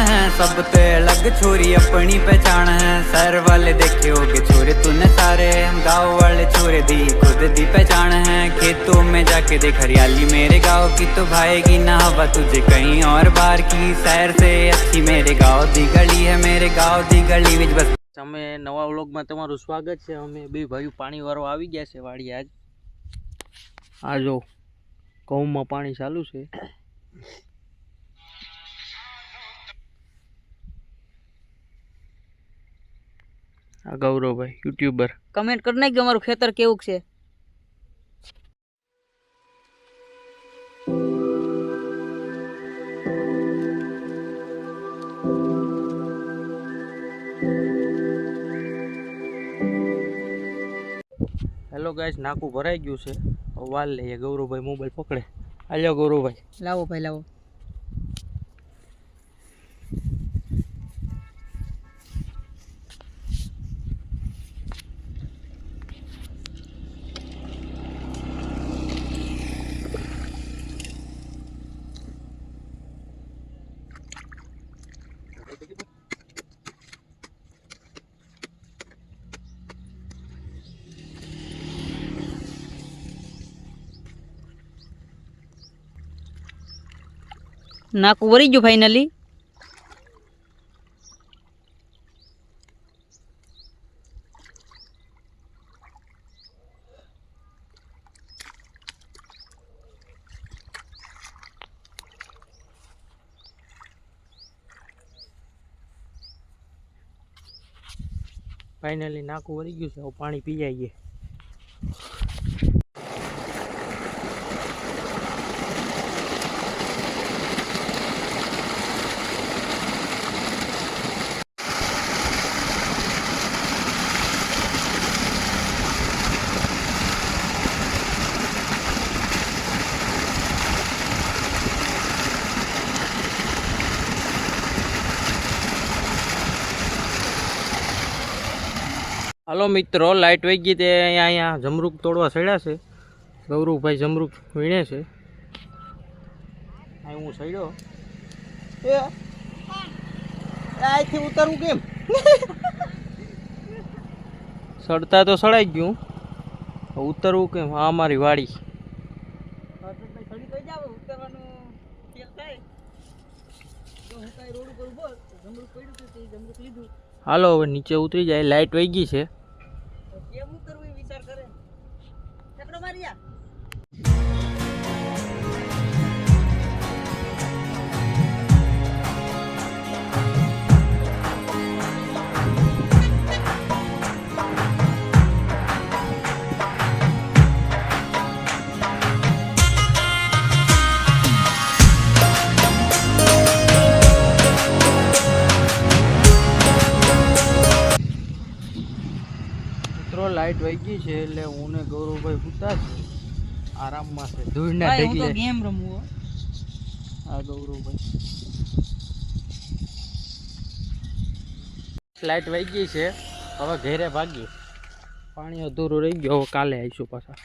है सब ते अलग छोरी अपनी पहचान है शहर वाले देखे होगे छोरे तूने सारे गांव वाले छोरे दी खुद दी पहचान है खेतों में जाके देख हरियाली मेरे गांव की तो भाएगी ना हवा तुझे कहीं और बाहर की शहर से अच्छी मेरे गांव दी गली है मेरे गांव दी गली विच बस તમે નવા વ્લોગમાં તમારું સ્વાગત છે અમે બે ભાઈઓ પાણી વાળવા આવી ગયા છે વાડી આજ આ જો ઘઉંમાં પાણી ચાલુ છે આ ગૌરવભાઈ યુટ્યુબર. કમેન્ટ કરી નાખજો અમારું ખેતર કેવું છે. હેલો ગાઈસ નાકું ભરાઈ ગયું છે. વાલ લઈએ ગૌરવભાઈ મોબાઈલ પકડે. આલ્યો ગૌરવભાઈ. લાવો ભાઈ લાવો. નાકું વરી ગયું ફાઇનલી ફાઇનલી નાકું વળી ગયું છે પાણી પી જઈએ હાલો મિત્રો લાઇટ વહી ગઈ તે અહીંયા અહીંયા જમરૂક તોડવા સડ્યા છે. ગૌરવભાઈ જમરૂક વીણે છે. અહીં હું સડ્યો એ અહીંથી ઉતરવું કેમ? સડતા તો સડાઈ ગયું. ઉતરવું કેમ? આ અમારી વાડી હાલો હવે નીચે ઉતરી જાય લાઇટ વહી ગઈ છે. લાઇટ વહી ગઈ છે એટલે હું ને ગૌરવભાઈ પૂતા છે. આરામમાં છે. હું તો ઢગલે ગેમ રમું હો. આ ગૌરવભાઈ. લાઈટ વહી ગઈ છે. હવે ઘેરે ભાગી પાણી અધૂરું રહી ગયું. હવે કાલે આવીશું પાછા.